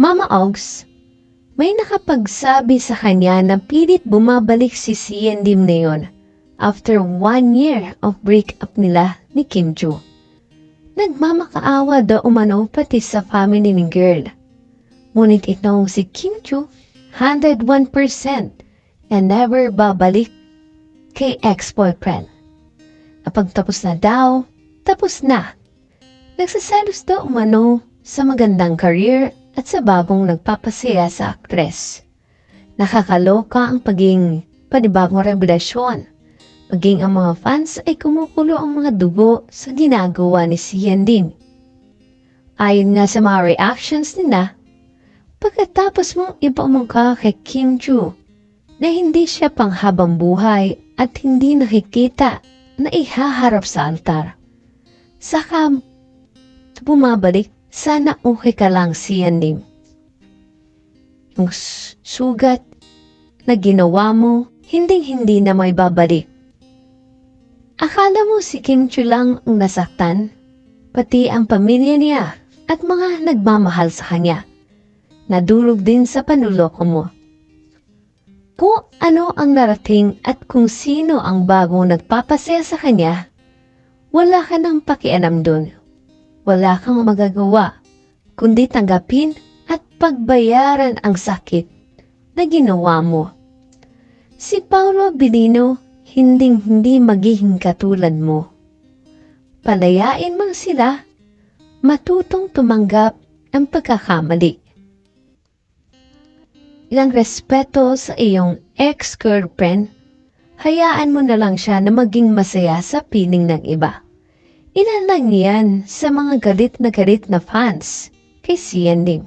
Mama Ogs, may nakapagsabi sa kanya na pilit bumabalik si Sian Lim na yun after one year of breakup nila ni Kim Joo. Nagmamakaawa daw umano pati sa family ni girl. Ngunit itong si Kim Joo, 101% and never babalik kay ex-boyfriend. Kapag tapos na daw, tapos na. Nagsaselos daw umano sa magandang career at sa bagong nagpapasaya sa aktres. Nakakaloka ang paging panibagong revelasyon. Maging ang mga fans ay kumukulo ang mga dugo sa ginagawa ni Sian Lim. Ayon nga sa mga reactions nila, pagkatapos mong ipamungka kay Kim Joo na hindi siya panghabang buhay at hindi nakikita na ihaharap sa altar. Saka bumabalik, sana okay ka lang Sian Lim. Yung sugat na ginawa mo, hinding-hindi na may babalik. Akala mo si Kim Chu lang ang nasaktan, pati ang pamilya niya at mga nagmamahal sa kanya. Nadulog din sa panuloko mo. Kung ano ang narating at kung sino ang bagong nagpapasaya sa kanya, wala ka nang pakialam dun. Wala kang magagawa, kundi tanggapin at pagbayaran ang sakit na ginawa mo. Si Paulo Bilino hinding hindi magiging katulad mo. Palayain mo sila, matutong tumanggap ang pagkakamali. Ilang respeto sa iyong ex-girlfriend, hayaan mo na lang siya na maging masaya sa piling ng iba. Ilan lang yan sa mga galit na galit na fans kay Sian Lim.